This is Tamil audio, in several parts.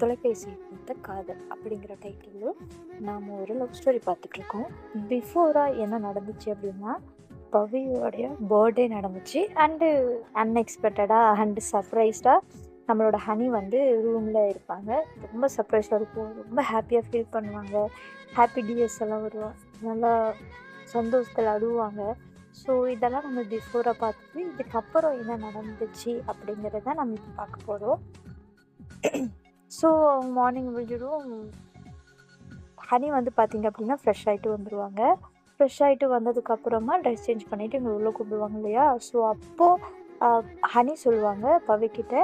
தொலைபேசி பார்த்த காதல் அப்படிங்கிற டைட்டிலில் நாம் ஒரு லவ் ஸ்டோரி பார்த்துட்ருக்கோம் பிஃபோராக என்ன நடந்துச்சு அப்படின்னா பவியோடைய பர்த்டே நடந்துச்சு. அண்டு அன்எக்ஸ்பெக்டடாக அண்டு சர்ப்ரைஸ்டாக நம்மளோட ஹனி வந்து ரூமில் இருப்பாங்க. ரொம்ப சர்ப்ரைஸாக இருக்கும். ரொம்ப ஹாப்பியாக ஃபீல் பண்ணுவாங்க. ஹாப்பி டிஎஸ் எல்லாம் வருவாங்க நல்லா சந்தோஷத்தில் அழுவாங்க. ஸோ இதெல்லாம் நம்ம பிஃபோராக பார்த்துட்டு இதுக்கப்புறம் என்ன நடந்துச்சு அப்படிங்கிறத நம்ம இப்போ பார்க்க போகிறோம் ஸோ மார்னிங் விழுந்துடும் ஹனி வந்து பார்த்திங்க அப்படின்னா ஃப்ரெஷ் ஆகிட்டு வந்துடுவாங்க ஃப்ரெஷ் ஆகிட்டு வந்ததுக்கப்புறமா ட்ரெஸ் சேஞ்ச் பண்ணிவிட்டு எங்களை உள்ளே கூப்பிடுவாங்க இல்லையா? ஸோ அப்போது ஹனி சொல்லுவாங்க பவிக்கிட்ட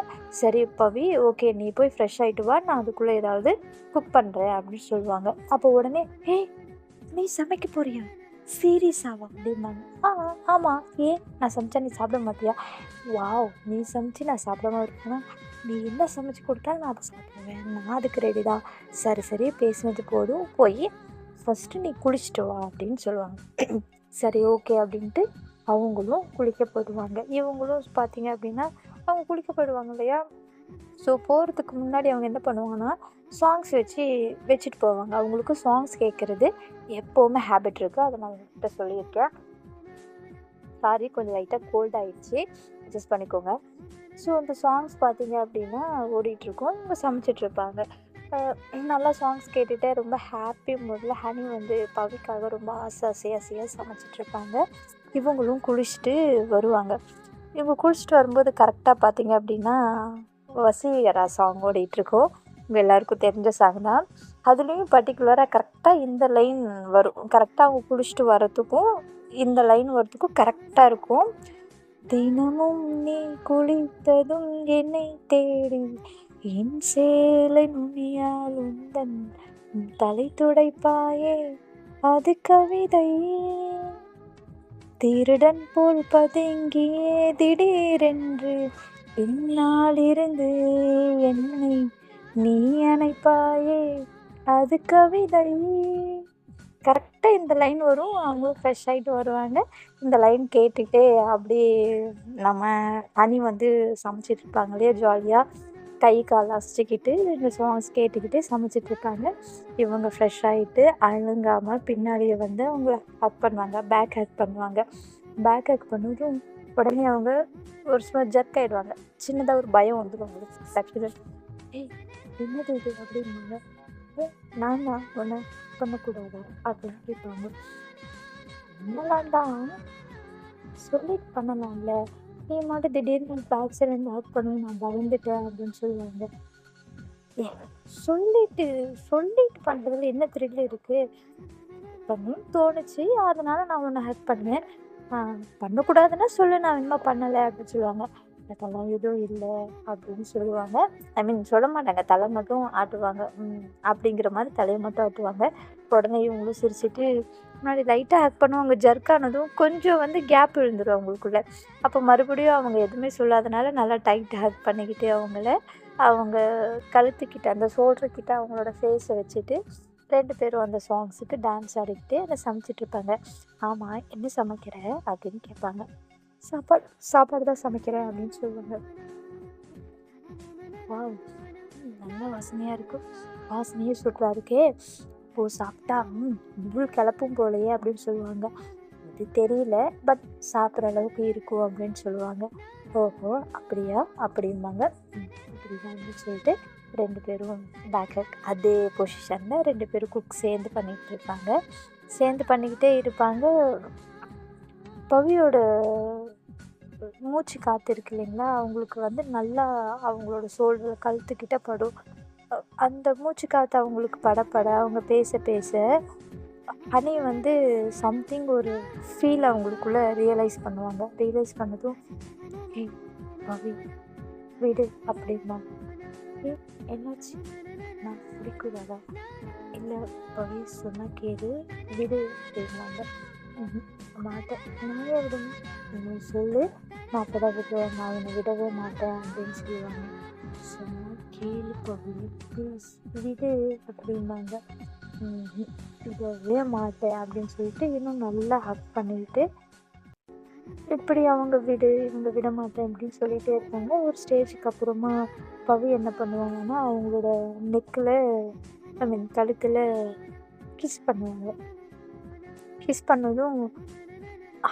சரி பவி ஓகே நீ போய் ஃப்ரெஷ் ஆகிட்டு வா நான் அதுக்குள்ளே ஏதாவது குக் பண்ணுறேன் அப்படின்னு சொல்லுவாங்க. அப்போ உடனே ஹே நீ சமைக்க போறியா? சீரியஸாவா அப்படிம்பாங்க ஆ ஆமாம் ஏன் நான் சமைச்சா நீ சாப்பிட மாட்டியா? வாவ் நீ சமைச்சு நான் சாப்பிடாம இருக்கேன்னா நீ என்ன சமைச்சு கொடுத்தாலும் நான் அதை சாப்பிடுவேன். நான் அதுக்கு ரெடி தான். சரி சரி பேசினது போதும். போய் ஃபஸ்ட்டு நீ குளிச்சுட்டு வா அப்படின்னு சொல்லுவாங்க. சரி ஓகே அப்படின்ட்டு அவங்களும் குளிக்க போயிடுவாங்க. இவங்களும் பார்த்தீங்க அப்படின்னா அவங்க குளிக்க போயிடுவாங்க இல்லையா? ஸோ போகிறதுக்கு முன்னாடி அவங்க என்ன பண்ணுவாங்கன்னா சாங்ஸ் வச்சு வச்சுட்டு போவாங்க. அவங்களுக்கும் சாங்ஸ் கேட்குறது எப்போவுமே ஹேபிட் இருக்குது அதை நான் கிட்ட சொல்லியிருக்கேன். சாரி கொஞ்சம் லைட்டாக கோல்ட் ஆகிடுச்சு அட்ஜஸ்ட் பண்ணிக்கோங்க. ஸோ அந்த சாங்ஸ் பார்த்தீங்க அப்படின்னா ஓடிட்டுருக்கோம். இவங்க சமைச்சிட்ருப்பாங்க. நல்லா சாங்ஸ் கேட்டுகிட்டே ரொம்ப ஹாப்பி மூடில் ஹனி வந்து பவிக்காக ரொம்ப ஆசை ஆசையாக ஆசையாக சமைச்சிட்ருப்பாங்க. இவங்களும் குளிச்சுட்டு வருவாங்க. இவங்க குளிச்சுட்டு வரும்போது கரெக்டாக பார்த்தீங்க அப்படின்னா வசீகரா சாங் ஓடிட்டுருக்கோம். உங்கள் எல்லாருக்கும் தெரிஞ்ச சாங் தான். அதுலேயும் பர்டிகுலராக கரெக்டாக இந்த லைன் வரும். கரெக்டாக அவங்க குளிச்சுட்டு வரத்துக்கும் இந்த லைன் வரத்துக்கும் கரெக்டாக இருக்கும். தினமும் நீ குளித்ததும் என்னை தேடி என் சேலை நுனியால் உந்தன் தலை துடைப்பாயே அது கவிதை. திருடன் போல் பதுங்கியே திடீரென்று பின்னால் இருந்து என்னை நீ அணைப்பாயே அது கவிதை. கரெக்டாக இந்த லைன் வரும். அவங்களும் ஃப்ரெஷ் ஆகிட்டு வருவாங்க. இந்த லைன் கேட்டுக்கிட்டே அப்படியே நம்ம அணி வந்து சமைச்சிட்டு இருப்பாங்க இல்லையா ஜாலியாக கை கால் அசைச்சிக்கிட்டு இந்த சாங்ஸ் கேட்டுக்கிட்டு சமைச்சிட்ருப்பாங்க இவங்க ஃப்ரெஷ் ஆகிட்டு அழுங்காமல் பின்னாடியே வந்து அவங்கள ஹக் பண்ணுவாங்க பேக் ஹக் பண்ணுவாங்க. பேக் ஹக் பண்ணதும் உடனே அவங்க ஒரு சும்மா ஜர்க் ஆகிடுவாங்க சின்னதாக ஒரு பயம் வந்துடும் அவங்களுக்கு டக்குனு ஏய் என்னது இது அப்படின்னு நான் தான் ஒன்று பண்ணக்கூடாது. அப்படின்னு கேட்பாங்க. பண்ணலாம் தான் சொல்லி பண்ணலாம்ல. நீ மட்டும் திடீர்னு பேக் சைடு ஆஃப் பண்ணி நான் பயந்துட்டேன் அப்படின்னு சொல்லுவாங்க. ஏ சொல்லிட்டு சொல்லிட்டு பண்ணுறதுல என்ன த்ரில் இருக்குது பண்ணணும்னு தோணுச்சு. அதனால நான் ஒன்று ஹெல்ப் பண்ணேன். பண்ணக்கூடாதுன்னா சொல்லு நான் இன்னும் பண்ணலை அப்படின்னு சொல்லுவாங்க. அதெல்லாம் எதுவும் இல்லை அப்படின்னு சொல்லுவாங்க. ஐ மீன் சொல்ல மாட்டாங்க. தலை மட்டும் ஆட்டுவாங்க. அப்படிங்கிற மாதிரி தலையை மட்டும் ஆட்டுவாங்க. உடனே இவங்களும் சிரிச்சிட்டு முன்னாடி லைட்டாக ஹேக் பண்ணுவாங்க. ஜர்க்கானதும் கொஞ்சம் வந்து கேப் விழுந்துடும் அவங்களுக்குள்ள. அப்போ மறுபடியும் அவங்க எதுவுமே சொல்லாதனால நல்லா டைட் ஹேக் பண்ணிக்கிட்டு அவங்கள அவங்க கழுத்துக்கிட்ட அந்த ஷோல்டர்கிட்ட அவங்களோட ஃபேஸை வச்சுட்டு ரெண்டு பேரும் அந்த சாங்ஸுக்கு டான்ஸ் ஆடிக்கிட்டு அதை சமைச்சிட்ருப்பாங்க ஆமாம் என்ன சமைக்கிற? அப்படின்னு கேட்பாங்க. சாப்பாடு சாப்பாடு தான் சமைக்கிறேன் அப்படின்னு சொல்லுவாங்க. வா நல்ல வாசனையாக இருக்கும் வாசனையே சூப்பராக இருக்கே ஓ சாப்பிட்டா ம் இவ்வளோ கிளப்பும் போலையே அப்படின்னு சொல்லுவாங்க. அது தெரியல பட் சாப்பிட்ற அளவுக்கு இருக்கும் அப்படின்னு சொல்லுவாங்க. ஓஹோ அப்படியா? அப்படிம்பாங்க. அப்படிதான் சொல்லிட்டு ரெண்டு பேரும் பேக் அதே பொசிஷனில் ரெண்டு பேரும் குக் சேர்ந்து பண்ணிக்கிட்டு இருப்பாங்க. சேர்ந்து பண்ணிக்கிட்டே இருப்பாங்க. பவியோட மூச்சு காற்று இருக்கு இல்லைங்களா? அவங்களுக்கு வந்து நல்லா அவங்களோட சோழ கழுத்துக்கிட்ட படும். அந்த மூச்சு காற்று அவங்களுக்கு படப்பட அவங்க பேச பேச ஹனி வந்து சம்திங் ஒரு ஃபீல் அவங்களுக்குள்ளே ரியலைஸ் பண்ணுவாங்க. ரியலைஸ் பண்ணதும் ஏய் பவி விடு அப்படின்னா ஏ என்னாச்சு? நான் பிடிக்கூடாதா இல்லை பவி சொன்னால் கேடு விடு அப்படின்னாங்க மாட்டேன். நானே விடுங்க நீ சொல்லு. நான் அப்போ தான் விடுவேன் நான் என்னை விடவே மாட்டேன் அப்படின்னு சொல்லுவாங்க. சொன்னால் கேளு பவி ப்ளீஸ் விடு அப்படிம்பாங்க. விடவே மாட்டேன் அப்படின்னு சொல்லிட்டு இன்னும் நல்லா ஹக் பண்ணிட்டு இப்படி அவங்க விடு இவங்க விட மாட்டேன் அப்படின்னு சொல்லிகிட்டே இருப்பாங்க ஒரு ஸ்டேஜுக்கு அப்புறமா பவி என்ன பண்ணுவாங்கன்னா அவங்களோட நெக்கில் ஐ மீன் கழுத்தில் கிஸ் பண்ணுவாங்க. கிஸ் பண்ணதும்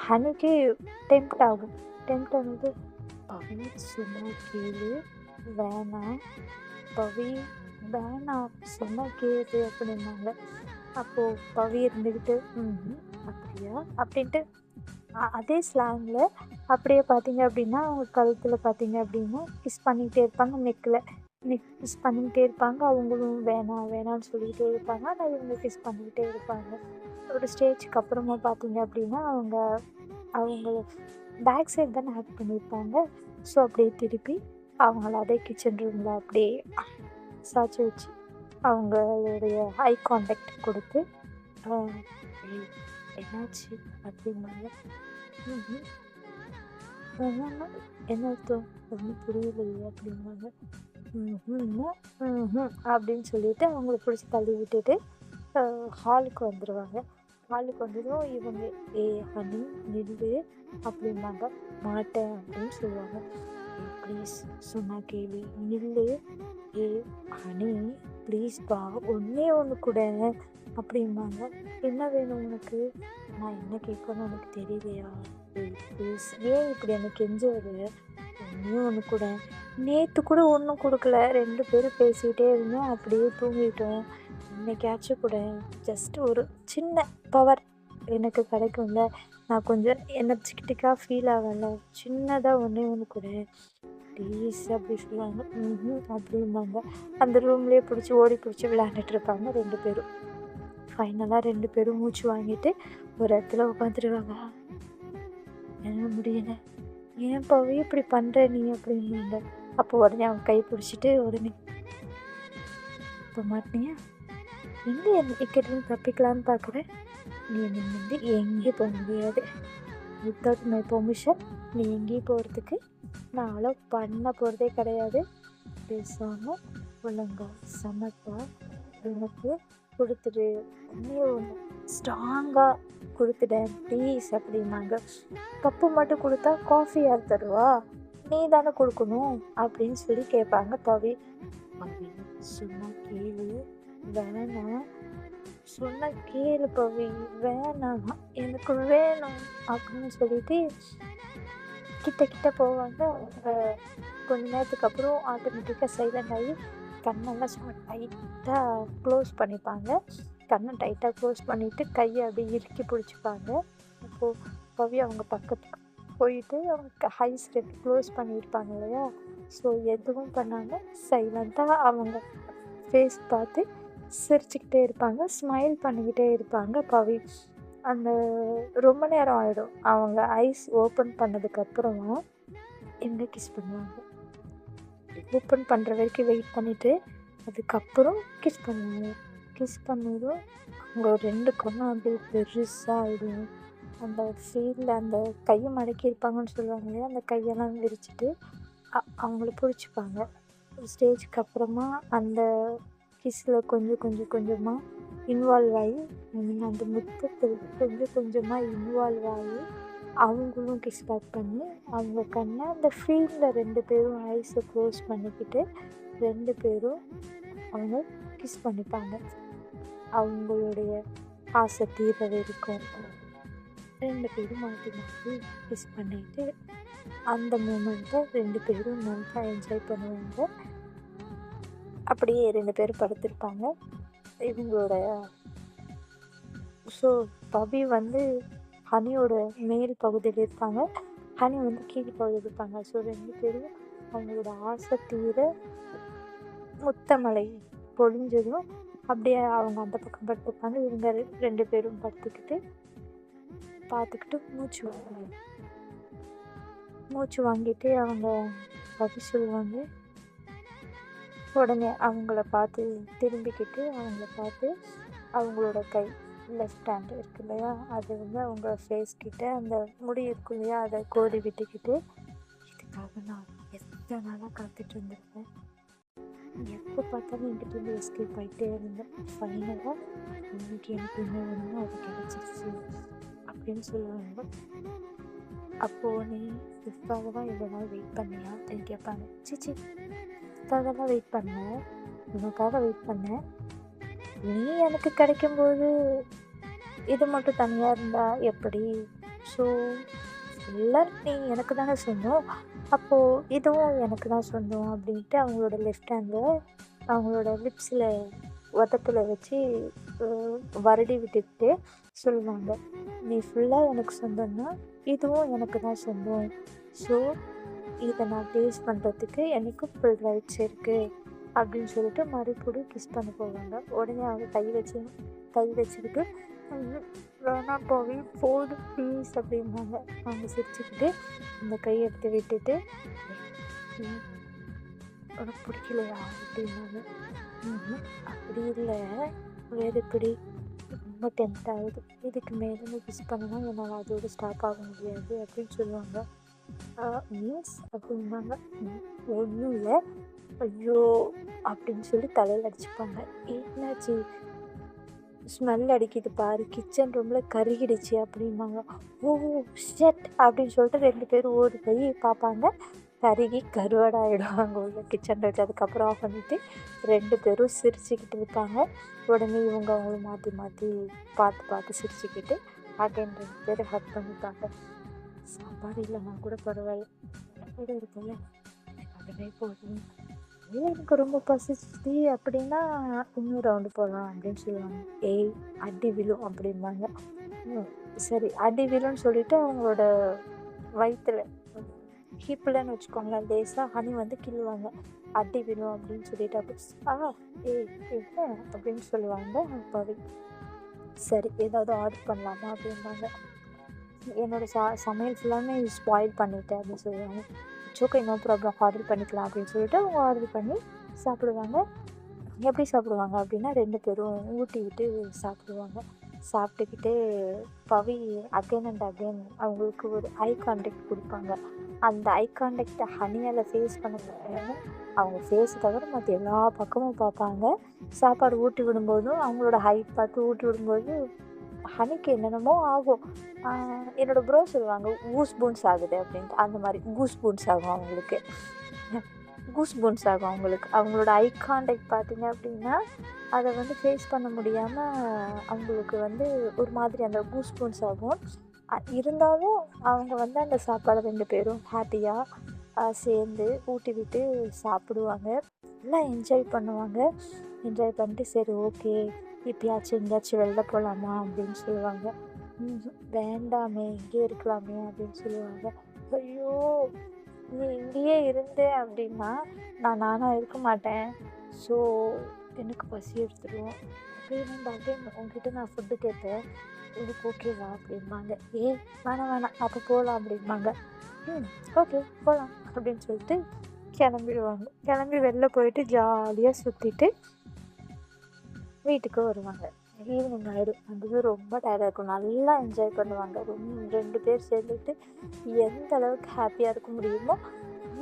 ஹனிக்கே டெம்ப்ட் ஆகும். டெம்ப்ட் ஆனது பவி சும்மா கேளு வேணாம் பவி வேணாம் சும்மா கேளு அப்படின்னாங்க. அப்போது பவி இருந்துக்கிட்டு அப்படியா? அப்படின்ட்டு அதே ஸ்லாங்கில் அப்படியே பார்த்தீங்க அப்படின்னா அவங்க கழுத்தில் பார்த்தீங்க அப்படின்னா கிஸ் பண்ணிகிட்டே இருப்பாங்க நெக்கில் கிஸ் பண்ணிக்கிட்டே இருப்பாங்க. அவங்களும் வேணாம் வேணாம்னு சொல்லிக்கிட்டே இருப்பாங்க. ஆனால் இவங்க கிஸ் பண்ணிக்கிட்டே இருப்பாங்க. ஒரு ஸ்டேஜ்க்கு அப்புறமா பார்த்தீங்க அப்படின்னா அவங்க அவங்க பேக் சைடு தானே ஆக்ட் பண்ணியிருப்பாங்க. ஸோ அப்படியே திருப்பி அவங்கள அதே கிச்சன் ரூமில் அப்படியே சாச்சி வச்சு அவங்களுடைய ஐ காண்டாக்ட் கொடுத்து என்னாச்சு? அப்படிம்பாங்க. "ம்ஹும். என்ன அர்த்தம்? ஒன்றும் புரியலையே அப்படிம்பாங்க. அப்படின்னு சொல்லிட்டு அவங்கள பிடிச்சி தள்ளி விட்டுட்டு ஹாலுக்கு வந்துடுவாங்க ஹாலுக்கு வந்ததும் இவங்க ஏ ஹனி நில்லு அப்படிம்பாங்க. மாட்டேன் அப்படின்னு சொல்லுவாங்க. ப்ளீஸ் சொன்னா கேள்வி நில்லு. ஏ ஹனி ப்ளீஸ்பா ஒன்றே ஒன்று கூட. அப்படிம்பாங்க. என்ன வேணும் உனக்கு? நான் என்ன கேட்கணும் உனக்கு தெரியலையா? ப்ளீஸ் ஏன் இப்படி எனக்கு கெஞ்சுவது ஒன்றே ஒன்று கூட. நேற்று கூட ஒன்றும் கொடுக்கல. ரெண்டு பேரும் பேசிக்கிட்டே இருந்தோம். அப்படியே தூங்கிட்டோம். இன்னைக்காச்சும் கூட ஜஸ்ட் ஒரு சின்ன பவர் எனக்கு கிடைக்கும்ல. நான் கொஞ்சம் எனர்ஜெட்டிக்காக ஃபீல் ஆகல. சின்னதாக ஒன்றே ஒன்று கூட. ப்ளீஸ் அப்படி சொல்லுவாங்க. ம் அப்படிம்பாங்க. அந்த ரூம்லேயே பிடிச்சி ஓடி பிடிச்சி விளையாண்டுட்டு இருப்பாங்க ரெண்டு பேரும். ஃபைனலாக ரெண்டு பேரும் மூச்சு வாங்கிட்டு ஒரு இடத்துல உட்காந்துருவாங்க என்ன முடியலை. ஏன் இப்படி பண்ணுற நீ அப்படின்னாங்க. அப்போ உடனே அவன் கை பிடிச்சிட்டு உடனே இப்போ மாட்டினியா? எங்கே என் இக்கெட்லேருந்து தப்பிக்கலான்னு பார்க்குறேன் நீ என்னை வந்து எங்கேயும் போக முடியாது. வித்தவுட் மை பெர்மிஷன் நீ எங்கேயும் போகிறதுக்கு நான் அலோவ் பண்ண போகிறதே கிடையாது. பேசாமல் ஒழுங்கா சமைப்பா. எனக்கு கொடுத்துடு ஒன்றே ஒன்று ஸ்ட்ராங்காக கொடுத்துட்டேன் ப்ளீஸ் அப்படின்னாங்க. கப்பு மட்டும் கொடுத்தா காஃபி யார் தருவா? நீ தானே கொடுக்கணும் அப்படின்னு சொல்லி கேட்பாங்க பவி. பவி சும்மா கேளு வேணாம். சொன்ன கேளு பவி வேணாம். எனக்கு வேணும் அப்படின்னு சொல்லிட்டு கிட்ட கிட்ட போவாங்க. கொஞ்ச நேரத்துக்கு அப்புறம் ஆட்டோமேட்டிக்காக சைலண்ட் ஆகி கண்ணெல்லாம் சும்மா டைட்டாக க்ளோஸ் பண்ணிப்பாங்க. கண்ணை டைட்டாக க்ளோஸ் பண்ணிவிட்டு கையை அப்படியே இறுக்கி பிடிச்சிப்பாங்க. அப்போது பவி அவங்க பக்கத்துக்கு போயிட்டு அவங்க ஹைஸ் ரெண்டு க்ளோஸ் பண்ணியிருப்பாங்க இல்லையா? ஸோ எதுவும் பண்ணாமல் சைலண்ட்டாக அவங்க ஃபேஸ் பார்த்து சிரிச்சுக்கிட்டே இருப்பாங்க. ஸ்மைல் பண்ணிக்கிட்டே இருப்பாங்க பவி. அந்த ரொம்ப நேரம் ஆகிடும் அவங்க ஐஸ் ஓப்பன் பண்ணதுக்கப்புறமா எங்கே கிஸ் பண்ணுவாங்க? ஓப்பன் பண்ணுற வரைக்கும் வெயிட் பண்ணிவிட்டு அதுக்கப்புறம் கிஸ் பண்ணுவாங்க கிஸ் பண்ணதும் அவங்க ரெண்டு கண்ணும் அப்படியே பெருசாக ஆகிடும் அந்த ஃபீல்டில் அந்த கையை மடக்கி இருப்பாங்கன்னு சொல்லுவாங்க இல்லையா அந்த கையெல்லாம் விரிச்சிட்டு அவங்கள பிடிச்சிப்பாங்க. ஸ்டேஜ்க்கு அப்புறமா அந்த கிஸ்ஸில் கொஞ்சம் கொஞ்சம் கொஞ்சமாக இன்வால்வ் ஆகி அந்த முத்தத்தில் கொஞ்சம் கொஞ்சமாக இன்வால்வ் ஆகி அவங்களும் கிஸ் பேக் பண்ணி அவங்க கண்ணை அந்த ஃபீல்டில் ரெண்டு பேரும் ஐஸை க்ளோஸ் பண்ணிக்கிட்டு ரெண்டு பேரும் அவங்க கிஸ் பண்ணிப்பாங்க. அவங்களுடைய ஆசை தீர வரைக்கும் ரெண்டு பேரும் மாற்றி மாற்றி கிஸ் பண்ணிட்டு அந்த மூமெண்ட்டை ரெண்டு பேரும் நல்லா என்ஜாய் பண்ணுவாங்க. அப்படியே ரெண்டு பேரும் படுத்திருப்பாங்க. இவங்களோட ஸோ பவி வந்து ஹனியோட மேல் பகுதியில் இருப்பாங்க. ஹனி வந்து கீழ் பகுதியில் இருப்பாங்க. ஸோ ரெண்டு பேரும் அவங்களோட ஆசை தீர முத்தமலை பொழிஞ்சதும் அப்படியே அவங்க அந்த பக்கம் படுத்துப்பாங்க. இவங்க ரெண்டு பேரும் படுத்துக்கிட்டு பார்த்துக்கிட்டு மூச்சு வாங்குவாங்க. மூச்சு வாங்கிட்டு அவங்க பதில் சொல்லுவாங்க. உடனே அவங்கள பார்த்து திரும்பிக்கிட்டு அவங்கள பார்த்து அவங்களோட கை லெஃப்ட் ஹேண்ட் இருக்கு இல்லையா? அது வந்து அவங்க ஃபேஸ் கிட்ட அந்த முடி இருக்கும் இல்லையா? அதை கோதி விட்டுக்கிட்டு இதுக்காக நான் எத்தனை நாளாக காத்துட்டு இருந்திருப்பேன் எப்போ பார்த்தாலும் என்கிட்ட இருந்து எஸ்கேப் ஆகிட்டே இருந்தேன். ஃபைனலாக இன்னைக்கு எனக்கு என்ன வேணுமோ அது கிடச்சிருச்சு அப்படின்னு சொல்லுவாங்க. அப்போது நீ இதுக்காக தான் இவ்வளோ நாள் வெயிட் பண்ணியா அப்படின்னு கேட்பாங்க. சிச்சி உனக்காக தான் வெயிட் பண்ணேன்? உனக்காக வெயிட் பண்ணேன்? நீ எனக்கு கிடைக்கும்போது இது மட்டும் தனியாக இருந்தா எப்படி? ஸோ ஃபுல்லாக நீ எனக்கு தானே சொந்தம் அப்போது இதுவும் எனக்கு தான் சொந்தம் அப்படின்ட்டு அவங்களோட லெஃப்ட் ஹேண்டில் அவங்களோட லிப்ஸில் உதப்பில் வச்சு வருடி விட்டுக்கிட்டு சொல்லுவாங்க. நீ ஃபுல்லாக எனக்கு சொந்தம்னா இதுவும் எனக்கு தான் சொந்தம் ஸோ இதை நான் டேஸ்ட் பண்ணுறதுக்கு எனக்கு ஃபுல் ரைட்ஸ் இருக்குது அப்படின்னு சொல்லிட்டு மறுபடியும் கிஸ் பண்ண போவாங்க. உடனே அவங்க கை வச்சு கை வச்சுக்கிட்டு "ஐயோ, வேணாம் போவி போடு ப்ளீஸ் அப்படிம்பாங்க. அவங்க சிரிச்சுக்கிட்டு அந்த கையை எடுத்து விட்டுட்டு உனக்கு பிடிக்கலையா? அப்படின்னாங்க அப்படி இல்லை. வேறு எப்படி? ரொம்ப டெம்ட் ஆகுது. இதுக்கு மேலே கிஸ் பண்ணனா என்னால் அதோடு ஸ்டாப் ஆக முடியாது அப்படின்னு சொல்லுவாங்க. மீன்ஸ் அப்படின்னாங்க ஒன்றும் இல்லை. ஐயோ அப்படின்னு சொல்லி தலையில் அடிச்சுப்பாங்க என்னாச்சு ஸ்மெல் அடிக்குது பாரு கிச்சன் ரூமில் கருகிடுச்சு அப்படிம்பாங்க ஓ ஷெட் அப்படின்னு சொல்லிட்டு ரெண்டு பேரும் ஓடி போய் பார்ப்பாங்க கருகி கருவாடாயிடுவாங்க உள்ள கிச்சன் வச்சு அதுக்கப்புறம் ஆஃப் பண்ணிவிட்டு ரெண்டு பேரும் சிரிச்சுக்கிட்டு இருப்பாங்க உடனே இவங்க அவங்கள மாற்றி மாற்றி பார்த்து பார்த்து சிரிச்சுக்கிட்டு அகைன் ரெண்டு பேரும் ஹக் பண்ணிப்பாங்க சாப்பாடு இல்லைன்னா கூட பரவாயில்ல கூட இருக்குல்ல அதுவே போதும் எனக்கு ரொம்ப பசிச்சுது? அப்படின்னா இன்னும் ரவுண்டு போகலாம் அப்படின்னு சொல்லுவாங்க. ஏய் அடி விழும் அப்படிம்பாங்க. ம், சரி அடி விழும்னு சொல்லிட்டு அவங்களோட வயிற்றுல ஹிப்பில்னு வச்சுக்கோங்களேன் லேசாக ஹனி வந்து கிள்ளுவாங்க. அடி விழும் அப்படின்னு சொல்லிட்டு அப்படி ஆ ஏய் என்ன? அப்படின்னு சொல்லுவாங்க அப்பாவி. சரி ஏதாவது ஆர்டர் பண்ணலாமா அப்படிம்பாங்க. என்னோட சா சமையல் ஃபுல்லாமே ஸ்பாயில் பண்ணிட்டேன் அப்படின்னு சொல்லுவாங்க. ஓகே நோ ப்ராப்ளம் ஆர்டர் பண்ணிக்கலாம் அப்படின்னு சொல்லிட்டு அவங்க ஆர்டர் பண்ணி சாப்பிடுவாங்க. எப்படி சாப்பிடுவாங்க அப்படின்னா ரெண்டு பேரும் ஊட்டிக்கிட்டு சாப்பிடுவாங்க. சாப்பிட்டுக்கிட்டு பவி அகைன் அண்ட் அகைன் அவங்களுக்கு ஒரு ஐ கான்டாக்ட் கொடுப்பாங்க. அந்த ஐ கான்டாக்டை ஹனியால் ஃபேஸ் பண்ண அவங்க ஃபேஸ் தவிர மற்ற எல்லா பக்கமும் பார்ப்பாங்க. சாப்பாடு ஊட்டி விடும்போதும் அவங்களோட ஹைட் பார்த்து ஊட்டி விடும்போது ஹனிக்கு என்னென்னமோ ஆகும். என்னோடய என்னோட ப்ரோ சொல்லுவாங்க கூஸ் பூன்ஸ் ஆகுது அப்படின்ட்டு. அந்த மாதிரி கூஸ் பூன்ஸ் ஆகும் அவங்களுக்கு. கூஸ் பூன்ஸ் ஆகும் அவங்களுக்கு. அவங்களோட ஐ கான்டாக்ட் பார்த்தீங்க அப்படின்னா அதை வந்து ஃபேஸ் பண்ண முடியாமல் அவங்களுக்கு வந்து ஒரு மாதிரி அந்த கூஸ் பூன்ஸ் ஆகும். இருந்தாலும் அவங்க வந்து அந்த சாப்பாடை ரெண்டு பேரும் ஹாப்பியாக சேர்ந்து ஊட்டி விட்டு சாப்பிடுவாங்க. நல்லா என்ஜாய் பண்ணுவாங்க. என்ஜாய் பண்ணிட்டு சரி ஓகே இப்பயாச்சும் எங்கேயாச்சும் வெளில போகலாமா அப்படின்னு சொல்லுவாங்க. வேண்டாமே இங்கேயே இருக்கலாமே அப்படின்னு சொல்லுவாங்க. ஐயோ நீ இங்கேயே இருந்தேன் அப்படின்னா நான் நானாக இருக்க மாட்டேன். ஸோ எனக்கு பசி எடுத்துடும் அப்படின்னு டாக்டர் உங்ககிட்ட நான் ஃபுட்டு கேட்டேன். இதுக்கு ஓகேவா அப்படிம்பாங்க. ஏ வேணாம் வேணாம் அப்போ போகலாம் அப்படிம்பாங்க. ம் ஓகே போகலாம் அப்படின்னு சொல்லிட்டு கிளம்பிடுவாங்க. கிளம்பி வெளில போயிட்டு ஜாலியாக சுற்றிட்டு வீட்டுக்கு வருவாங்க. ஈவினிங் ஆகிடும் அது ரொம்ப டயர்டாக இருக்கும். நல்லா என்ஜாய் பண்ணுவாங்க. ரொம்ப ரெண்டு பேர் சேர்ந்துட்டு எந்த அளவுக்கு ஹாப்பியாக இருக்க முடியுமோ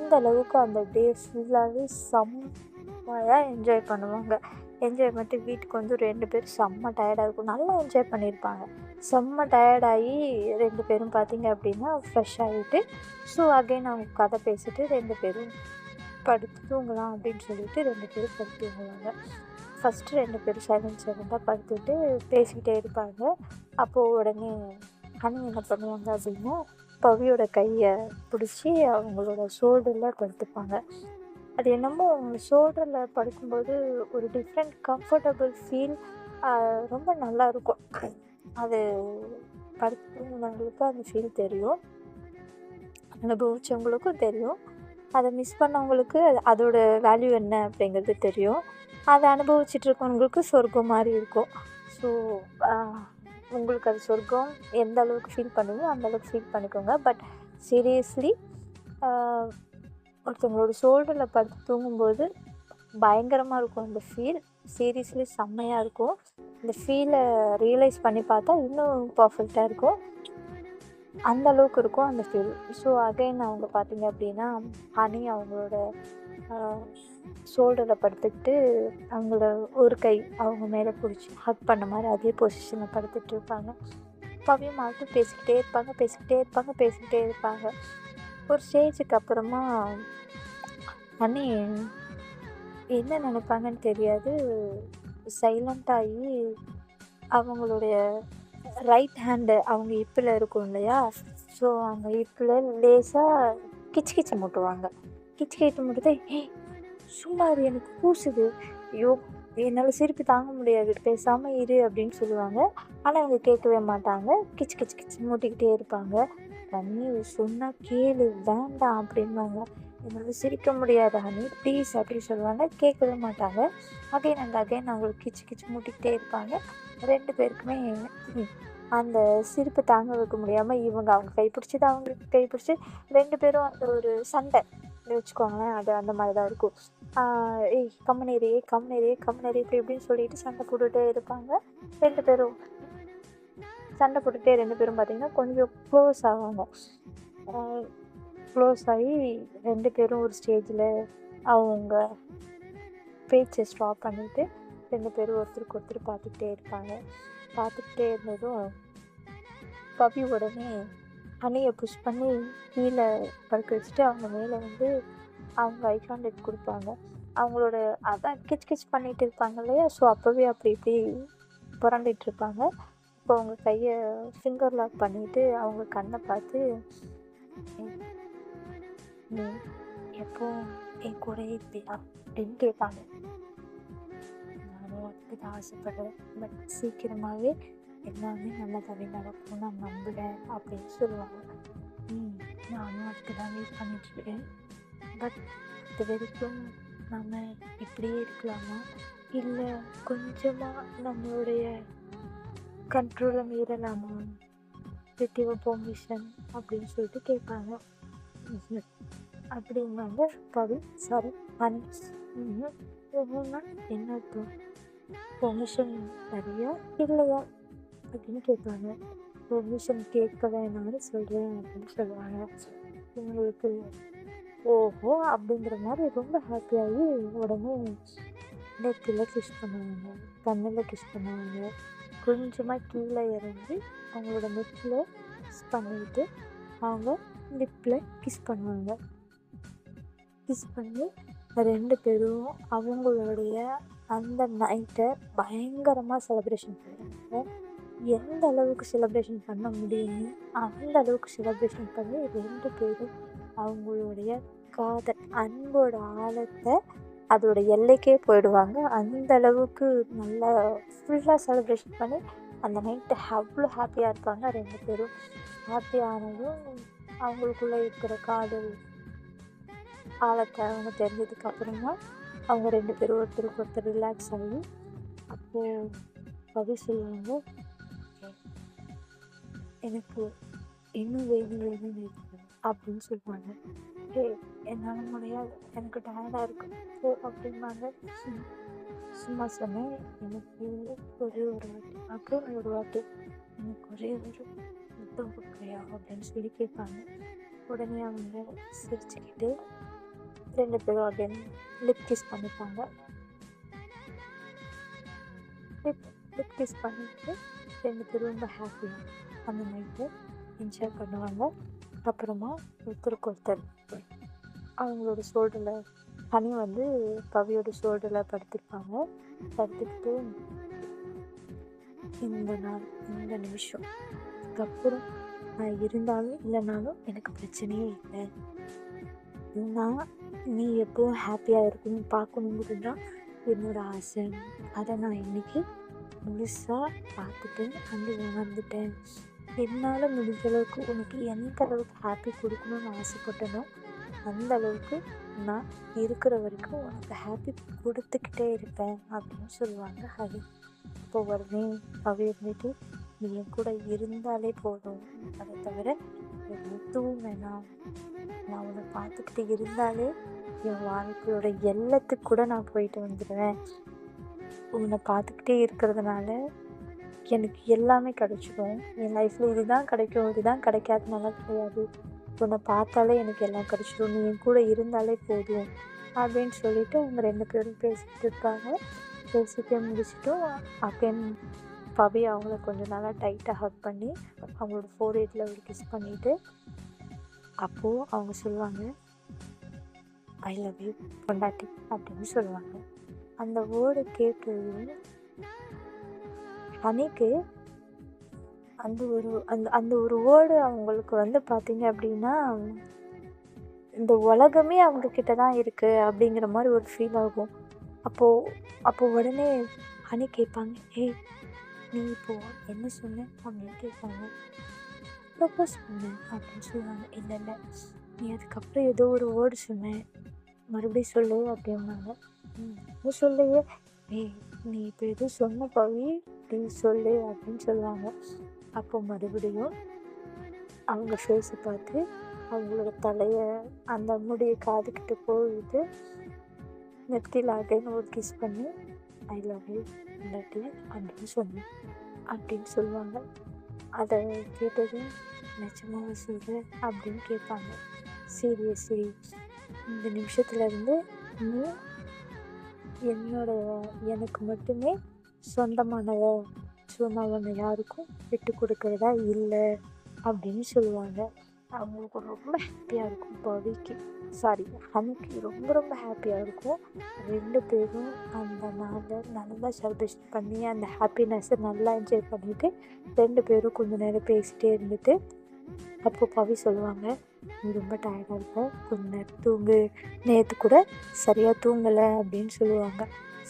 அந்த அளவுக்கு அந்த டே ஃபுல்லாகவே செம்மையாக என்ஜாய் பண்ணுவாங்க. என்ஜாய் பண்ணிட்டு வீட்டுக்கு வந்து ரெண்டு பேரும் செம்ம டயர்டாக இருக்கும். நல்லா என்ஜாய் பண்ணியிருப்பாங்க செம்ம டயர்டாகி ரெண்டு பேரும் பார்த்தீங்க அப்படின்னா ஃப்ரெஷ் ஆகிட்டு ஸோ அகைன் அவங்க கதை பேசிட்டு ரெண்டு பேரும் படுத்து தூங்கலாம் அப்படின்னு சொல்லிட்டு ரெண்டு பேரும் படுத்து தூங்குவாங்க. ஃபஸ்ட்டு ரெண்டு பேரும் சைலண்ட் இருந்தால் படுத்துட்டு பேசிக்கிட்டே இருப்பாங்க. அப்போது உடனே ஹனி என்ன பண்ணுவாங்க அப்படின்னா பவியோட கையை பிடிச்சி அவங்களோட ஷோல்டரில் படுத்துப்பாங்க. அது என்னமோ அவங்க ஷோல்டரில் படுக்கும்போது ஒரு டிஃப்ரெண்ட் கம்ஃபர்டபுள் ஃபீல் ரொம்ப நல்லா இருக்கும். அது படுத்துனவங்களுக்கு அந்த ஃபீல் தெரியும். அனுபவிச்சவங்களுக்கும் தெரியும். அதை மிஸ் பண்ணவங்களுக்கு அது- அதோட வேல்யூ என்ன அப்படிங்கிறது தெரியும். அதை அனுபவிச்சுட்டு இருக்கவங்களுக்கு சொர்க்கம் மாதிரி இருக்கும். ஸோ உங்களுக்கு அது சொர்க்கம் எந்த அளவுக்கு ஃபீல் பண்ணுவோ அந்த அளவுக்கு ஃபீல் பண்ணிக்கோங்க. பட் சீரியஸ்லி ஒருத்தவங்களோட ஷோல்டரில் படுத்து தூங்கும்போது பயங்கரமாக இருக்கும் அந்த ஃபீல் சீரியஸ்லி செம்மையாக இருக்கும். இந்த ஃபீலை ரியலைஸ் பண்ணி பார்த்தா இன்னும் பர்ஃபெக்டாக இருக்கும். அந்த அளவுக்கு இருக்கும் அந்த ஃபீல் ஸோ அகைன் அவங்க பார்த்தீங்க அப்படின்னா ஹனி அவங்களோட ஷோல்டரில் படுத்துக்கிட்டு அவங்கள ஒரு கை அவங்க மேலே பிடிச்சி ஹக் பண்ண மாதிரி அதே பொசிஷனில் படுத்துட்டு இருப்பாங்க. பவியும் மட்டும் பேசிக்கிட்டே இருப்பாங்க பேசிக்கிட்டே இருப்பாங்க பேசிக்கிட்டே இருப்பாங்க. ஒரு ஸ்டேஜுக்கு அப்புறமா அண்ணி என்ன நினைப்பாங்கன்னு தெரியாது. சைலண்ட் ஆகி அவங்களுடைய ரைட் ஹேண்டு அவங்க இப்பில் இருக்கும் இல்லையா? ஸோ அவங்க இப்பில் லேசாக கிச்சு கிச்சு மூட்டுவாங்க. கிச்சு கிச்சு மூட்டுதே சும்மா இரு எனக்கு கூசுது ஐயோ என்னால் சிரிப்பு தாங்க முடியாது. பேசாமல் இரு அப்படின்னு சொல்லுவாங்க. ஆனால் அவங்க கேட்கவே மாட்டாங்க. கிச்சு கிச்சு கிச்சு மூட்டிக்கிட்டே இருப்பாங்க. தண்ணி சொன்னால் கேளு வேண்டாம் அப்படின்பாங்க என்னால் சிரிக்க முடியாது ஹனி ப்ளீஸ் அப்படின்னு சொல்லுவாங்க. கேட்கவே மாட்டாங்க. அகைன் அண்ட் அகைன் அவங்களுக்கு கிச்சு கிச்சு மூட்டிக்கிட்டே இருப்பாங்க. ரெண்டு பேருக்குமே அந்த சிரிப்பு தாங்க வைக்க முடியாமல் இவங்க அவங்க கைப்பிடிச்சது அவங்களுக்கு கைப்பிடிச்சி ரெண்டு பேரும் அந்த ஒரு சண்டை. வச்சுக்கோங்களேன் அது அந்த மாதிரி தான் இருக்கும் ஏய் கம்மநேரியே கம்மநேரியே கம்மநேரி இப்படி இப்படின்னு சொல்லிட்டு சண்டை போட்டுகிட்டே இருப்பாங்க. ரெண்டு பேரும் சண்டை போட்டுகிட்டே ரெண்டு பேரும் பார்த்தீங்கன்னா கொஞ்சம் க்ளோஸ் ஆவாங்க. க்ளோஸ் ஆகி ரெண்டு பேரும் ஒரு ஸ்டேஜில் அவங்க பேச்சை ஸ்டாப் பண்ணிவிட்டு ரெண்டு பேரும் ஒருத்தருக்கு ஒருத்தர் பார்த்துக்கிட்டே இருப்பாங்க. பார்த்துக்கிட்டே இருந்ததும் பவி உடனே அணையை புஷ் பண்ணி கீழே படுக்க வச்சுட்டு அவங்க மேலே வந்து அவங்க ஐ கான்டாக்ட் கொடுப்பாங்க. அவங்களோட அதான் கிச் கிச் பண்ணிட்டு இருப்பாங்க இல்லையா? ஸோ அப்போவே அப்படி இப்படி புரண்டிட்டு இருப்பாங்க. இப்போ அவங்க கையை ஃபிங்கர் லாக் பண்ணிட்டு அவங்க கண்ணை பார்த்து நீ எப்போ என் கூட இருப்பியா? அப்படின்னு கேட்பாங்க. நானும் ஆசைப்படுறேன் பட் சீக்கிரமாகவே எல்லாமே நல்லதாகவே நடக்கும் நான் நம்புகிறேன் அப்படின்னு சொல்லுவாங்க. ம் நானும் அதுக்கு தான் வெயிட் பண்ணிட்டுருக்கேன் பட் இது வரைக்கும் நம்ம இப்படியே இருக்கலாமா? இல்லை கொஞ்சமாக நம்மளுடைய கண்ட்ரோலை மீறலாமா வித்திவ பெர்மிஷன் அப்படின்னு சொல்லிட்டு கேட்பாங்க. ம்ஹும். அப்படிங்காங்க பவி சாரி அன் என்ன அர்த்தம்? பெர்மிஷன் நிறையா இல்லையா? அப்படின்னு கேட்பாங்க பெர்மிஷன் கேட்க வேணாம்னு சொல்கிறேன் அப்படின்னு சொல்லுவாங்க உங்களுக்கு ஓஹோ அப்படிங்கிற மாதிரி ரொம்ப ஹாப்பியாகி உடனே நெத்தியில் கிஷ் பண்ணுவாங்க. கண்ணில் கிஷ் பண்ணுவாங்க. கொஞ்சமாக கீழே இறங்கி அவங்களோட நெத்தியில் கிஸ் பண்ணிட்டு அவங்க லிப்பில் கிஸ் பண்ணுவாங்க. கிஸ் பண்ணி ரெண்டு பேரும் அவங்களுடைய அந்த நைட்டை பயங்கரமாக செலப்ரேஷன் பண்ணுவாங்க எந்த அளவுக்கு செலப்ரேஷன் பண்ண முடியுமோ அந்த அளவுக்கு செலப்ரேஷன் பண்ணி ரெண்டு பேரும் அவங்களுடைய காதல் அன்போட ஆழத்தை அதோட எல்லைக்கே போயிடுவாங்க. அந்த அளவுக்கு நல்லா ஃபுல்லாக செலிப்ரேஷன் பண்ணி அந்த நைட்டு அவ்வளோ ஹாப்பியாக இருப்பாங்க ரெண்டு பேரும். ஹாப்பியானதும் அவங்களுக்குள்ளே இருக்கிற காதல் ஆழத்தை அவங்க தெரிஞ்சதுக்கப்புறமா அவங்க ரெண்டு பேரும் ஒருத்தருக்கு ஒருத்தர் ரிலாக்ஸ் ஆகி அப்போது பதில் சொல்லுவாங்க. எனக்கு இன்னும் வேணும் வேணும் அப்படின்னு சொல்லுவாங்க. ஏ என்னால் முடியாது. எனக்கு டயர்டாக இருக்கும் ஓ அப்படிம்பாங்க. சும்மா சொன்னேன். எனக்கு ஒரே ஒரு வாட்டி அப்புறம் ஒரு வாட்டி எனக்கு ஒரே ஒரு முத்தம் கொடுக்குறியா? அப்படின்னு சொல்லி கேட்பாங்க. உடனே அவங்க சிரிச்சுக்கிட்டு ரெண்டு பேரும் அப்படின்னு லிப் கிஸ் பண்ணிப்பாங்க. லிப் லிப் கிஸ் பண்ணிட்டு ரெண்டு பேரும் ரொம்ப ஹாப்பியாக அந்த நைட்டு என்ஜாய் பண்ணுவாங்க. அப்புறமா ஒருத்தருக்கு ஒருத்தர் அவங்களோட ஷோல்டரில் தனி வந்து பவியோட ஷோல்டரில் படுத்திருப்பாங்க. படுத்துக்கிட்டு இந்த நாள் இந்த நிமிஷம். அதுக்கப்புறம் நான் இருந்தாலும் இல்லைனாலும் எனக்கு பிரச்சனையே இல்லை. நான் நீ எப்பவும் ஹாப்பியாக இருக்கணும் பார்க்கணுங்கிறது தான் என்னோட ஆசை. அதை நான் இன்னைக்கு முழுசாக பார்த்துட்டேன் அங்கே உணர்ந்துட்டேன். என்னால் முடிஞ்ச அளவுக்கு உனக்கு எந்த அளவுக்கு ஹாப்பி கொடுக்கணும்னு ஆசைப்பட்டனோ அந்த அளவுக்கு நான் இருக்கிற வரைக்கும் உனக்கு ஹாப்பி கொடுத்துக்கிட்டே இருப்பேன் அப்படின்னு சொல்லுவாங்க ஹரி. இப்போ உடனே அவ இருந்துட்டு நீ என் கூட இருந்தாலே போதும். அதை தவிர எதுவும் வேணாம் நான் உன்னை பார்த்துக்கிட்டு இருந்தாலே என் வாழ்க்கையோட எல்லத்துக்கு கூட நான் போயிட்டு வந்துடுவேன் உன்னை பார்த்துக்கிட்டே இருக்கிறதுனால எனக்கு எல்லாமே கிடைச்சிடும் என் லைஃப்பில் இதுதான் கிடைக்கும். இதுதான் கிடைக்காதுனால கிடையாது. உன்னை பார்த்தாலே எனக்கு எல்லாம் கிடைச்சிடும் நீ என் கூட இருந்தாலே போதும் அப்படின்னு சொல்லிட்டு அவங்க ரெண்டு பேரும் பேசிகிட்டு இருப்பாங்க. பேசிட்டு முடிச்சிட்டும் அப்பேன் பவி அவங்கள கொஞ்சம் நாளாக டைட்டாக ஹக் பண்ணி அவங்களோட ஃபோர் எயிட்டில் ஒரு கிஸ் பண்ணிவிட்டு அப்போது அவங்க சொல்லுவாங்க ஐ லவ் யூ பொண்டாட்டி அப்படின்னு சொல்லுவாங்க. அந்த வேர்டு கேட்டதும் அன்னைக்கு அந்த ஒரு அந்த அந்த ஒரு வேர்டு அவங்களுக்கு வந்து பார்த்தீங்க அப்படின்னா இந்த உலகமே அவங்க கிட்ட தான் இருக்குது அப்படிங்கிற மாதிரி ஒரு ஃபீல் ஆகும். அப்போது அப்போது உடனே ஹனி கேட்பாங்க ஏய் நீ இப்போ என்ன சொன்ன? அப்படின்னு கேட்பாங்க. ப்ரப்போஸ் பண்ண அப்படின்னு சொல்லுவாங்க. இல்லை இல்லை நீ அதுக்கப்புறம் ஏதோ ஒரு வேர்டு சொன்னேன் மறுபடியும் சொல்லு அப்படின்னாங்க. ம் நீ சொல்லையே ஏய் நீ இப்போ எதுவும் சொன்ன பவி நீ சொல்லு அப்படின்னு சொல்லுவாங்க அப்போ மறுபடியும் அவங்க ஃபேஸை பார்த்து அவங்களோட தலையை அந்த முடியை காதுக்கிட்ட போயிட்டு நெத்தியில் அகைன் ஒரு கிஸ் பண்ணி. ஐ லவ் யூ இல்லாட்டி அப்படின்னு சொன்னேன் அப்படின்னு சொல்லுவாங்க. அதை கேட்டது நிச்சயமாக சொல்கிறேன் அப்படின்னு கேட்பாங்க. சீரியஸ்லி இந்த நிமிஷத்துலேருந்து நீ என்னோட எனக்கு மட்டுமே சொந்தமானவ ஸோ நான் உன்னை யாருக்கும் விட்டு கொடுக்கறதா இல்லை அப்படின்னு சொல்லுவாங்க. அவங்களுக்கு ரொம்ப ஹாப்பியாக இருக்கும் பவிக்கு. சாரி ஹனிக்கு ரொம்ப ரொம்ப ஹாப்பியாக இருக்கும். ரெண்டு பேரும் அந்த நாளை நல்லா செலிப்ரேஷன் பண்ணி அந்த ஹாப்பினஸ்ஸை நல்லா என்ஜாய் பண்ணிவிட்டு ரெண்டு பேரும் கொஞ்சம் நேரம் பேசிகிட்டே இருந்துட்டு அப்போ பவி சொல்லுவாங்க ரொம்ப டயர்டாக இருக்க. கொஞ்ச நேரம் தூங்கு. நேற்று கூட சரியாக தூங்கலை அப்படின்னு சொல்லுவாங்க.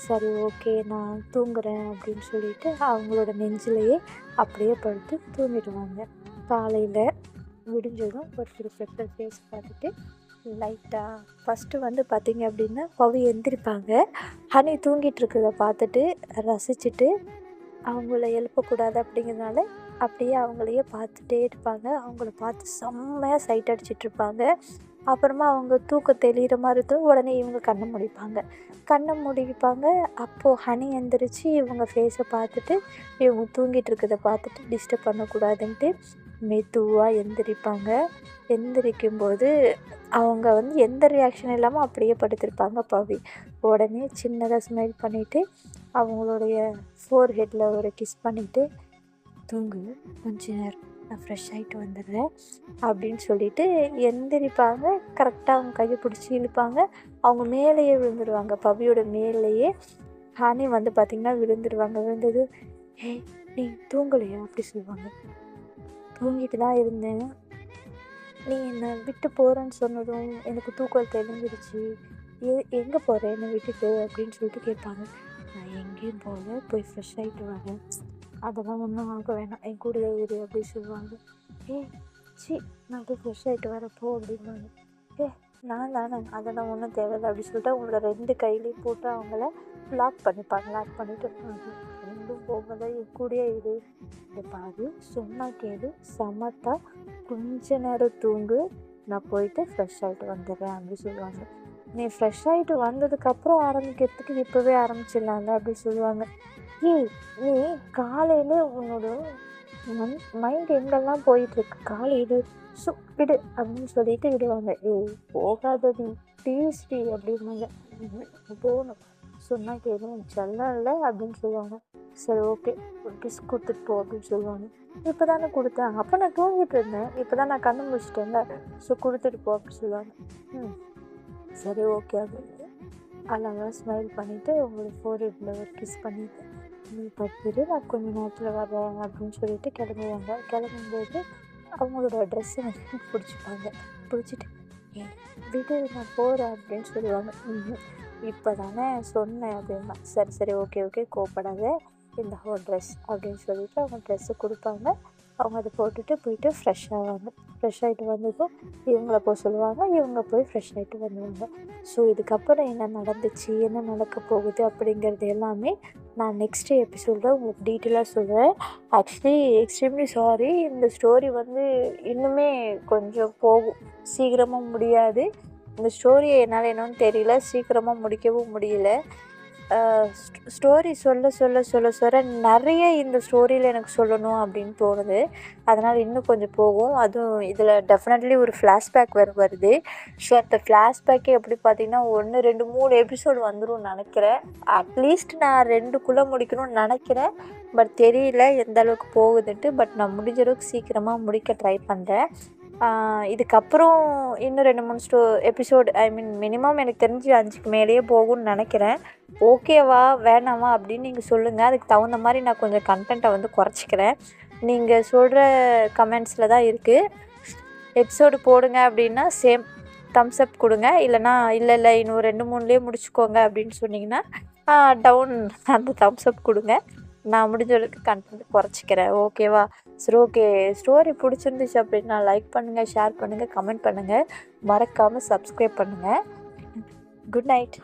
சரி ஓகே நான் தூங்குறேன் அப்படின்னு சொல்லிட்டு அவங்களோட நெஞ்சிலேயே அப்படியே படுத்து தூங்கிடுவாங்க. காலையில் விடிஞ்சதும் ஒரு ரிஃப்ளெக்டர் ஃபேஸ் பார்த்துட்டு லைட்டாக ஃபஸ்ட்டு வந்து பார்த்திங்க அப்படின்னா பவி எந்திரிப்பாங்க. ஹனி தூங்கிட்டு இருக்கிறத பார்த்துட்டு ரசிச்சுட்டு அவங்கள எழுப்பக்கூடாது அப்படிங்கிறதுனால அப்படியே அவங்களையே பார்த்துட்டே இருப்பாங்க. அவங்கள பார்த்து செம்மையாக சைட் அடிச்சிட்ருப்பாங்க அப்புறமா அவங்க தூக்கம் தெளிகிற மாதிரி இருக்கும். உடனே இவங்க கண்ணை முடிப்பாங்க. கண்ணை முடிப்பாங்க. அப்போது ஹனி எந்திரிச்சு இவங்க ஃபேஸை பார்த்துட்டு இவங்க தூங்கிட்டு இருக்கிறத பார்த்துட்டு டிஸ்டர்ப் பண்ணக்கூடாதுன்ட்டு மெதுவாக எந்திரிப்பாங்க. எந்திரிக்கும்போது அவங்க வந்து எந்த ரியாக்ஷன் இல்லாமல் அப்படியே படுத்திருப்பாங்க பவி. உடனே சின்னதாக ஸ்மைல் பண்ணிவிட்டு அவங்களுடைய ஃபோர் ஹெட்டில் ஒரு கிஸ் பண்ணிவிட்டு தூங்கு கொஞ்ச நேரம் நான் ஃப்ரெஷ் ஆகிட்டு வந்துடுறேன் அப்படின்னு சொல்லிட்டு எந்திரிப்பாங்க. கரெக்டாக அவங்க கையை பிடிச்சி இழுப்பாங்க. அவங்க மேலேயே விழுந்துருவாங்க. பவியோட மேலேயே ஹானி வந்து பார்த்திங்கன்னா விழுந்துருவாங்க. விழுந்தது ஏய் நீ தூங்கலையா? அப்படி சொல்லுவாங்க. தூங்கிட்டு தான் இருந்தேன். நீ என்னை விட்டு போகிறேன்னு சொன்னதும் எனக்கு தூக்கம் தெரிஞ்சிருச்சு எ எங்கே போகிறேன் என்னை விட்டுட்டு அப்படின்னு சொல்லிட்டு கேட்பாங்க. நான் எங்கேயும் போகல. போய் ஃப்ரெஷ் ஆகிட்டு வரேன். அதெல்லாம் ஒன்றும் ஆக வேணாம். என் கூடயே இரு அப்படி சொல்லுவாங்க. ஏ சி நான் போய் ஃப்ரெஷ் ஆகிட்டு வரப்போ அப்படின்வாங்க ஏ நான் தானே அதெல்லாம் ஒன்றும் தேவையில்லை அப்படின்னு சொல்லிட்டு அவங்களோட ரெண்டு கையிலையும் போட்டு அவங்கள லாக் பண்ணிப்பாங்க லாக் பண்ணிட்டு ரெண்டும் போகல என் கூடயே இரு. இந்த பாரு சும்மா கேடு சமத்தா கொஞ்ச நேரம் தூங்கு நான் போயிட்டு ஃப்ரெஷ் ஆகிட்டு வந்துடுறேன் அப்படின்னு சொல்லுவாங்க. நீ ஃப்ரெஷ் ஆகிட்டு வந்ததுக்கப்புறம் ஆரம்பிக்கிறதுக்கு இப்போவே ஆரம்பிச்சிடலாம்ல அப்படின்னு சொல்லுவாங்க. ஏய் நீ காலையில் உன்னோட மைண்ட் எங்கெல்லாம் போயிட்டுருக்கு? காலையில் சு விடு அப்படின்னு சொல்லிட்டு விடுவாங்க. ஏய் போகாதது ப்ளீஸ் டி அப்படின்னாங்க போகணும். சொன்னால் கேட்கணும் செல்லம் இல்லை அப்படின்னு சொல்லுவாங்க. சரி ஓகே ஒரு கிஸ் கொடுத்துட்டு போ அப்படின்னு சொல்லுவாங்க. இப்போ தானே கொடுத்தேன் அப்போ நான் தூங்கிட்டு இருந்தேன். இப்போ தான் நான் கண்ணு முடிச்சிட்டேன்ல ஸோ கொடுத்துட்டு போ அப்படின்னு சொல்லுவாங்க. ம். சரி ஓகே அப்படின்ட்டு அழகாக ஸ்மைல் பண்ணிவிட்டு உங்களுக்கு ஃபோர் ஹெட்டில் ஒரு கிஸ் பண்ணிவிட்டு நீ பத்துரு நான் கொஞ்ச நேரத்தில் வரேன் அப்படின்னு சொல்லிட்டு கிளம்புவாங்க கிளம்பும்போது அவங்களோட ட்ரெஸ்ஸை வந்து பிடிச்சிப்பாங்க பிடிச்சிட்டு விடு நான் போகிறேன் அப்படின்னு சொல்லுவாங்க இப்போ தானே சொன்னேன் அப்படின்னா சரி சரி ஓகே ஓகே கோப்படாத இந்த ஹோ ட்ரெஸ் அப்படின்னு சொல்லிட்டு அவங்க ட்ரெஸ்ஸு கொடுப்பாங்க அவங்க அதை போட்டுட்டு போயிட்டு ஃப்ரெஷ் ஆவாங்க ஃப்ரெஷ் ஆகிட்டு வந்ததும் இவங்கள போக சொல்லுவாங்க இவங்க போய் ஃப்ரெஷ் ஆகிட்டு வந்துடுவாங்க ஸோ இதுக்கப்புறம் என்ன நடந்துச்சு என்ன நடக்க போகுது அப்படிங்கிறது எல்லாமே நான் நெக்ஸ்ட் எபிசோடில் உங்களுக்கு டீட்டெயிலாக சொல்கிறேன் ஆக்சுவலி எக்ஸ்ட்ரீம்லி சாரி இந்த ஸ்டோரி வந்து இன்னுமே கொஞ்சம் போகும். சீக்கிரமாக முடியாது. இந்த ஸ்டோரியை என்னால் என்னன்னு தெரியல. சீக்கிரமாக முடிக்கவும் முடியல. ஸ்டோரி சொல்ல சொல்ல சொல்ல சொல்ல நிறைய இந்த ஸ்டோரியில் எனக்கு சொல்லணும் அப்படின்னு தோணுது. அதனால் இன்னும் கொஞ்சம் போகும். அதுவும் இதில் டெஃபினெட்லி ஒரு ஃப்ளாஷ்பேக் வேறு வருது. ஸோ அந்த ஃப்ளாஷ்பேக்கே எப்படி பார்த்தீங்கன்னா ஒன்று ரெண்டு மூணு எபிசோடு வந்துடும் நினைக்கிறேன். அட்லீஸ்ட் நான் ரெண்டுக்குள்ளே முடிக்கணும்னு நினைக்கிறேன். பட் தெரியல எந்த அளவுக்கு போகுதுன்ட்டு. பட் நான் முடிஞ்ச அளவுக்கு சீக்கிரமாக முடிக்க ட்ரை பண்ணுறேன் இதுக்கப்புறம் இன்னும் ரெண்டு மூணு ஸ்டோ எபிசோடு ஐ மீன் மினிமம் எனக்கு தெரிஞ்சு அஞ்சுக்கு மேலேயே போகும்னு நினைக்கிறேன். ஓகேவா வேணாமா அப்படின்னு நீங்கள் சொல்லுங்கள் அதுக்கு தகுந்த மாதிரி நான் கொஞ்சம் கண்டென்ட்டை வந்து குறைச்சிக்கிறேன். நீங்கள் சொல்கிற கமெண்ட்ஸில் தான் இருக்குது எபிசோடு போடுங்க அப்படின்னா சேம் தம்ஸ் அப் கொடுங்க. இல்லைனா இல்லை இல்லை இன்னும் ரெண்டு மூணுலேயே முடிச்சுக்கோங்க அப்படின்னு சொன்னிங்கன்னா டவுன் அந்த தம்ஸ் அப் கொடுங்க. நான் முடிஞ்ச அளவுக்கு கண்டென்ட் குறைச்சிக்கிறேன். ஓகேவா சரி ஓகே ஸ்டோரி பிடிச்சிருந்துச்சு அப்படின்னா லைக் பண்ணுங்கள் ஷேர் பண்ணுங்கள் கமெண்ட் பண்ணுங்கள் மறக்காமல் சப்ஸ்கிரைப் பண்ணுங்கள் குட் நைட்